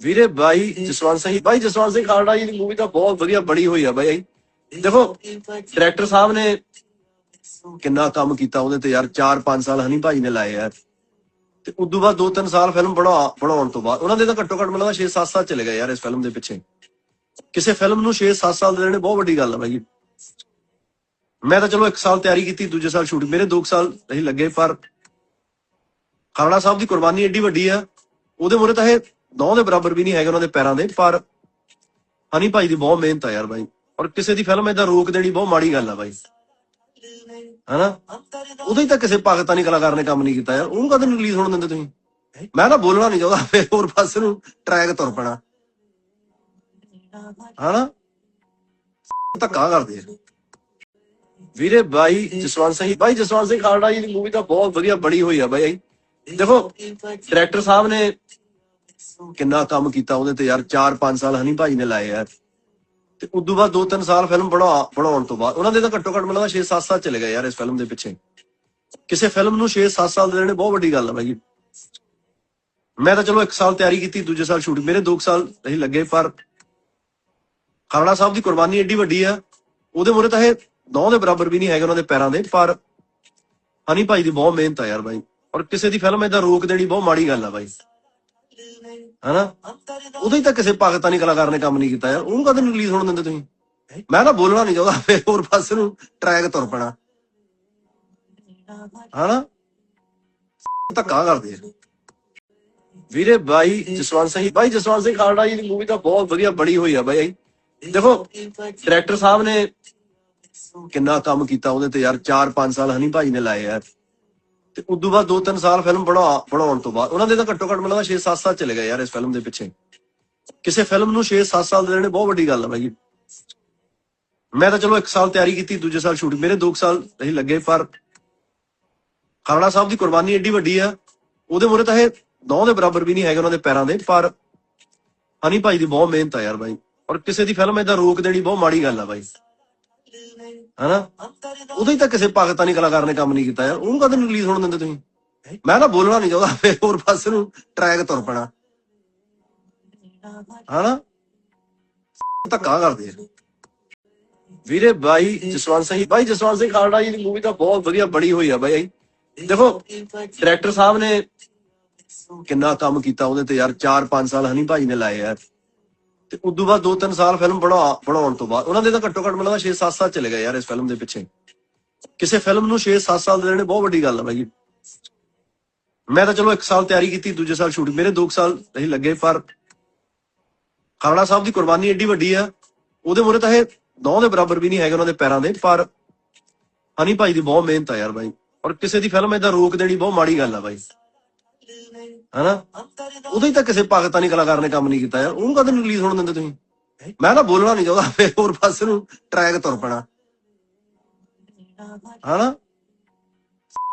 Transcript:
ਵੀਰੇ ਬਾਈ ਜਸਵੰਤ ਸਿੰਘ ਬਾਈ ਜਸਵੰਤ ਸਿੰਘ ਖਾਲੜਾ ਜੀ ਦੀ ਮੂਵੀ ਤਾਂ ਬਹੁਤ ਵਧੀਆ ਬਣੀ ਹੋਈ ਆ ਬਾਈ। ਦੇਖੋ ਡਾਇਰੈਕਟਰ ਸਾਹਿਬ ਨੇ ਕਿੰਨਾ ਕੰਮ ਕੀਤਾ ਉਹਦੇ ਤੇ ਯਾਰ 4-5 ਸਾਲ ਹਨੀ ਭਾਈ ਨੇ ਲਾਏ ਯਾਰ ਤੇ ਉਦੋਂ ਬਾਅਦ 2-3 ਸਾਲ ਫਿਲਮ ਬਣਾ ਬਣਾਉਣ ਤੋਂ ਬਾਅਦ ਉਹਨਾਂ ਦੇ ਤਾਂ ਘੱਟੋ ਘੱਟ ਮਤਲਬ 6-7 ਸਾਲ ਚਲੇ ਗਏ ਯਾਰ ਇਸ ਫਿਲਮ ਦੇ ਪਿੱਛੇ। ਕਿਸੇ ਫਿਲਮ ਨੂੰ 6-7 ਸਾਲ ਦੇ ਦੇਣੇ ਬਹੁਤ ਵੱਡੀ ਗੱਲ ਆ ਬਾਈ। ਮੈਂ ਤਾਂ ਚਲੋ 1 ਸਾਲ ਤਿਆਰੀ ਕੀਤੀ ਦੂਜੇ ਸਾਲ ਸ਼ੂਟ ਮੇਰੇ 2 ਸਾਲ ਨਹੀਂ ਲੱਗੇ ਪਰ ਖਾਲੜਾ ਸਾਹਿਬ ਦੀ ਕੁਰਬਾਨੀ ਏਡੀ ਵੱਡੀ ਆ। ਉਹਦੇ ਮੂਹਰੇ ਤਾਂ ਇਹ ਨੌ ਦੇ ਬਰਾਬਰ ਵੀ ਨਹੀਂ ਹੈਗੇ ਉਹਨਾਂ ਦੇ ਪੈਰਾਂ ਦੇ, ਪਰ ਹਨੀ ਭਾਈ ਦੀ ਬਹੁਤ ਮਿਹਨਤ ਆ ਯਾਰ ਬਾਈ। ਔਰ ਕਿਸੇ ਦੀ ਫਿਲਮ ਏਦਾਂ ਰੋਕ ਦੇਣੀ ਬਹੁਤ ਮਾੜੀ ਗੱਲ ਆ ਬਾਈ। ਹਨਾ? ਉਦੋਂ ਹੀ ਤਾਂ ਕਿਸੇ ਪਾਕਿਸਤਾਨੀ ਕਲਾਕਾਰ ਨੇ ਕੰਮ ਨਹੀਂ ਕੀਤਾ ਯਾਰ। ਉਹਨੂੰ ਕਦੇ ਰਿਲੀਜ਼ ਹੋਣ ਦਿੰਦੇ ਤੁਸੀਂ? ਮੈਂ ਤਾਂ ਬੋਲਣਾ ਨਹੀਂ ਚਾਹੁੰਦਾ ਫਿਰ ਹੋਰ ਪਾਸੇ ਨੂੰ ਟਰੈਕ ਤੁਰ ਪੈਣਾ। ਹਨਾ? ਧੱਕਾ ਕਰਦੇ ਆ। ਵੀਰੇ ਬਾਈ ਜਸਵੰਤ ਸਿੰਘ, ਬਾਈ ਜਸਵੰਤ ਸਿੰਘ ਖਾਲੜਾ ਜੀ ਦੀ ਮੂਵੀ ਤਾਂ ਬਹੁਤ ਵਧੀਆ ਬਣੀ ਹੋਈ ਆ ਬਾਈ। ਦੇਖੋ ਡਾਇਰੈਕਟਰ ਸਾਹਿਬ ਨੇ ਕਿੰਨਾ ਕੰਮ ਕੀਤਾ ਉਹਦੇ ਤੇ ਯਾਰ 4-5 ਸਾਲ ਹਨੀ ਭਾਈ ਨੇ ਲਾਏ ਯਾਰ ਤੇ ਉਦੋਂ ਬਾਅਦ 2-3 ਸਾਲ ਫਿਲਮ ਬਣਾ, ਬਣਾਉਣ ਤੋਂ ਬਾਅਦ, ਉਹਨਾਂ ਦੇ ਤਾਂ ਘੱਟੋ ਘੱਟ ਮਤਲਬ 6-7 ਸਾਲ ਚਲੇ ਗਏ ਯਾਰ ਇਸ ਫਿਲਮ ਦੇ ਪਿੱਛੇ। ਕਿਸੇ ਫਿਲਮ ਨੂੰ 6-7 ਸਾਲ ਦੇਣੇ ਬਹੁਤ ਵੱਡੀ ਗੱਲ ਆ ਬਾਈ। ਮੈਂ ਤਾਂ ਚਲੋ 1 ਸਾਲ ਤਿਆਰੀ ਕੀਤੀ, ਦੂਜੇ ਸਾਲ ਸ਼ੂਟ ਮੇਰੇ 2 ਸਾਲ ਨਹੀਂ ਲੱਗੇ, ਪਰ ਖਾਲੜਾ ਸਾਹਿਬ ਦੀ ਕੁਰਬਾਨੀ ਏਡੀ ਵੱਡੀ ਆ। ਉਹਦੇ ਮੂਹਰੇ ਤਾਂ ਇਹ ਨੌ ਦੇ ਬਰਾਬਰ ਵੀ ਨਹੀਂ ਹੈਗੇ ਉਹਨਾਂ ਦੇ ਪੈਰਾਂ ਦੇ, ਪਰ ਹਨੀ ਭਾਈ ਦੀ ਬਹੁਤ ਮਿਹਨਤ ਆ ਯਾਰ ਬਾਈ। ਔਰ ਕਿਸੇ ਦੀ ਫਿਲਮ ਏਦਾਂ ਰੋਕ ਦੇਣੀ ਬਹੁਤ ਮਾੜੀ ਗੱਲ ਆ ਬਾਈ। ਹਨਾ? ਉਦੋਂ ਹੀ ਤਾਂ ਕਿਸੇ ਪਾਕਿਸਤਾਨੀ ਕਲਾਕਾਰ ਨੇ ਕੰਮ ਨਹੀਂ ਕੀਤਾ ਯਾਰ। ਉਹਨੂੰ ਕਦੇ ਰਿਲੀਜ਼ ਹੋਣ ਦਿੰਦੇ ਤੁਸੀਂ? ਮੈਂ ਤਾਂ ਬੋਲਣਾ ਨਹੀਂ ਚਾਹੁੰਦਾ ਫਿਰ ਹੋਰ ਪਾਸੇ ਨੂੰ ਟਰੈਕ ਤੁਰ ਪੈਣਾ। ਹਨਾ? ਧੱਕਾ ਕਰਦੇ ਆ। ਵੀਰੇ ਬਾਈ ਜਸਵੰਤ ਸਿੰਘ ਬਾਈ ਜਸਵੰਤ ਸਿੰਘ ਖਾਲੜਾ ਜੀ ਦੀ ਮੂਵੀ ਤਾਂ ਬਹੁਤ ਵਧੀਆ ਬਣੀ ਹੋਈ ਆ ਬਾਈ। ਦੇਖੋ ਡਾਇਰੈਕਟਰ ਸਾਹਿਬ ਨੇ ਕਿੰਨਾ ਕੰਮ ਕੀਤਾ ਉਹਦੇ ਤੇ ਯਾਰ 4-5 ਸਾਲ ਹਨੀ ਭਾਈ ਨੇ ਲਾਏ ਯਾਰ ਤੇ ਉਦੋਂ ਬਾਅਦ 2-3 ਸਾਲ ਫਿਲਮ ਬਣਾ, ਬਣਾਉਣ ਤੋਂ ਬਾਅਦ, ਉਹਨਾਂ ਦੇ ਤਾਂ ਘੱਟੋ ਘੱਟ ਮਤਲਬ 6-7 ਸਾਲ ਚਲੇ ਗਏ ਯਾਰ ਇਸ ਫਿਲਮ ਦੇ ਪਿੱਛੇ। ਕਿਸੇ ਫਿਲਮ ਨੂੰ 6-7 ਸਾਲ ਦੇ ਦੇਣੇ ਬਹੁਤ ਵੱਡੀ ਗੱਲ ਆ ਬਾਈ ਮੈਂ ਤਾਂ ਚਲੋ 1 ਸਾਲ ਤਿਆਰੀ ਕੀਤੀ, ਦੂਜੇ ਸਾਲ ਸ਼ੂਟ ਮੇਰੇ 2 ਸਾਲ ਨਹੀਂ ਲੱਗੇ, ਪਰ ਖਾਲੜਾ ਸਾਹਿਬ ਦੀ ਕੁਰਬਾਨੀ ਏਡੀ ਵੱਡੀ ਆ, ਉਹਦੇ ਮੂਹਰੇ ਤਾਂ ਇਹ ਨੌ ਦੇ ਬਰਾਬਰ ਵੀ ਨਹੀਂ ਹੈਗੇ ਉਹਨਾਂ ਦੇ ਪੈਰਾਂ ਦੇ, ਪਰ ਹਨੀ ਭਾਈ ਦੀ ਬਹੁਤ ਮਿਹਨਤ ਆ ਯਾਰ ਬਾਈ। ਔਰ ਕਿਸੇ ਦੀ ਫਿਲਮ ਏਦਾਂ ਰੋਕ ਦੇਣੀ ਬਹੁਤ ਮਾੜੀ ਗੱਲ ਆ ਬਾਈ। ਹਨਾ? ਉਦੋਂ ਹੀ ਤਾਂ ਕਿਸੇ ਪਾਕਿਸਤਾਨੀ ਕਲਾਕਾਰ ਨੇ ਕੰਮ ਨਹੀਂ ਕੀਤਾ ਯਾਰ। ਉਹਨੂੰ ਕਦੇ ਰਿਲੀਜ਼ ਹੋਣ ਦਿੰਦੇ ਤੁਸੀਂ? ਮੈਂ ਤਾਂ ਬੋਲਣਾ ਨਹੀਂ ਚਾਹੁੰਦਾ, ਫਿਰ ਹੋਰ ਪਾਸੇ ਨੂੰ ਟਰੈਕ ਤੁਰ ਪੈਣਾ। ਹਨਾ? ਧੱਕਾ ਕਰਦੇ ਆ। ਵੀਰੇ ਬਾਈ ਜਸਵੰਤ ਸਿੰਘ, ਬਾਈ ਜਸਵੰਤ ਸਿੰਘ ਖਾਲੜਾ ਜੀ ਦੀ ਮੂਵੀ ਤਾਂ ਬਹੁਤ ਵਧੀਆ ਬਣੀ ਹੋਈ ਆ ਬਾਈ। ਦੇਖੋ ਡਾਇਰੈਕਟਰ ਸਾਹਿਬ ਨੇ ਕਿੰਨਾ ਕੰਮ ਕੀਤਾ ਉਹਦੇ ਤੇ ਯਾਰ 4-5 ਸਾਲ ਹਨੀ ਭਾਈ ਨੇ ਲਾਏ ਯਾਰ ਤੇ ਉਦੋਂ ਬਾਅਦ 2-3 ਸਾਲ ਫਿਲਮ ਬਣਾ, ਬਣਾਉਣ ਤੋਂ ਬਾਅਦ, ਉਹਨਾਂ ਦੇ ਤਾਂ ਘੱਟੋ ਘੱਟ ਮਤਲਬ 6-7 ਸਾਲ 6-7 ਸਾਲ ਤਿਆਰੀ ਕੀਤੀ ਦੂਜੇ ਸਾਲ ਸ਼ੂਟ ਮੇਰੇ 2 ਸਾਲ ਨਹੀਂ ਲੱਗੇ ਪਰ ਖਾਲੜਾ ਸਾਹਿਬ ਦੀ ਕੁਰਬਾਨੀ ਏਡੀ ਵੱਡੀ ਆ ਉਹਦੇ ਮੂਹਰੇ ਤਾਂ ਇਹ ਨੌ ਦੇ ਬਰਾਬਰ ਵੀ ਨਹੀਂ ਹੈਗੇ ਉਹਨਾਂ ਦੇ ਪੈਰਾਂ ਦੇ ਪਰ ਹਨੀ ਭਾਈ ਦੀ ਬਹੁਤ ਮਿਹਨਤ ਆ ਯਾਰ ਬਾਈ ਹਨਾ ਉਦੋਂ ਹੀ ਤਾਂ ਕਿਸੇ ਪਾਕਿਸਤਾਨੀ ਕਲਾਕਾਰ ਨੇ ਕੰਮ ਨਹੀਂ ਕੀਤਾ ਯਾਰ ਉਹਨੂੰ ਕਦੇ ਰਿਲੀਜ਼ ਹੋਣ ਦਿੰਦੇ ਤੁਸੀਂ ਮੈਂ ਤਾਂ ਬੋਲਣਾ ਨਹੀਂ ਚਾਹੁੰਦਾ ਫਿਰ ਹੋਰ ਪਾਸੇ ਨੂੰ ਟਰੈਕ ਤੁਰ ਪੈਣਾ ਧੱਕਾ ਕਰਦੇ ਆ ਵੀਰੇ ਬਾਈ ਜਸਵੰਤ ਸਿੰਘ ਬਾਈ ਜਸਵੰਤ ਸਿੰਘ ਖਾਲੜਾ ਜੀ ਦੀ ਮੂਵੀ ਤਾਂ ਬਹੁਤ ਵਧੀਆ ਬਣੀ ਹੋਈ ਆ ਬਾਈ ਦੇਖੋ ਡਾਇਰੈਕਟਰ ਸਾਹਿਬ ਨੇ ਕਿੰਨਾ ਕੰਮ ਕੀਤਾ ਉਹਦੇ ਤੇ ਯਾਰ 4-5 ਸਾਲ ਹਨੀ ਭਾਈ ਨੇ ਲਾਏ ਯਾਰ ਤੇ ਉਦੋਂ ਬਾਅਦ 2-3 ਸਾਲ ਫਿਲਮ ਬਣਾ ਬਣਾਉਣ ਤੋਂ ਬਾਅਦ ਉਹਨਾਂ ਦੇ ਤਾਂ ਘੱਟੋ ਘੱਟ ਮਤਲਬ 6-7 ਸਾਲ ਚਲੇ ਗਏ ਯਾਰ ਇਸ ਫਿਲਮ ਦੇ ਪਿੱਛੇ। ਕਿਸੇ ਫਿਲਮ ਨੂੰ 6-7 ਸਾਲ ਦੇਣੇ ਬਹੁਤ ਵੱਡੀ ਗੱਲ ਆ ਬਾਈ ਮੈਂ ਤਾਂ ਚਲੋ 1 ਸਾਲ ਤਿਆਰੀ ਕੀਤੀ, ਦੂਜੇ ਸਾਲ ਸ਼ੂਟ ਮੇਰੇ 2 ਸਾਲ ਨਹੀਂ ਲੱਗੇ, ਪਰ ਖਾਲੜਾ ਸਾਹਿਬ ਦੀ ਕੁਰਬਾਨੀ ਏਡੀ ਵੱਡੀ ਆ, ਉਹਦੇ ਮੂਹਰੇ ਤਾਂ ਇਹ ਨੌ ਦੇ ਬਰਾਬਰ ਵੀ ਨਹੀਂ ਹੈਗੇ ਉਹਨਾਂ ਦੇ ਪੈਰਾਂ ਦੇ, ਪਰ ਹਨੀ ਭਾਈ ਦੀ ਬਹੁਤ ਮਿਹਨਤ ਆ ਯਾਰ ਬਾਈ। ਔਰ ਕਿਸੇ ਦੀ ਫਿਲਮ ਏਦਾਂ ਰੋਕ ਦੇਣੀ ਬਹੁਤ ਮਾੜੀ ਗੱਲ ਆ ਬਾਈ। ਹਨਾ? ਉਦੋਂ ਹੀ ਤਾਂ ਕਿਸੇ ਪਾਕਿਸਤਾਨੀ ਕਲਾਕਾਰ ਨੇ ਕੰਮ ਨਹੀਂ ਕੀਤਾ ਯਾਰ। ਉਹਨੂੰ ਕਦੇ ਰਿਲੀਜ਼ ਹੋਣ ਦਿੰਦੇ ਤੁਸੀਂ? ਮੈਂ ਤਾਂ ਬੋਲਣਾ ਨਹੀਂ ਚਾਹੁੰਦਾ। ਫਿਰ ਹੋਰ ਪਾਸੇ ਨੂੰ ਟਰੈਕ ਤੁਰ ਪੈਣਾ। ਹਨਾ?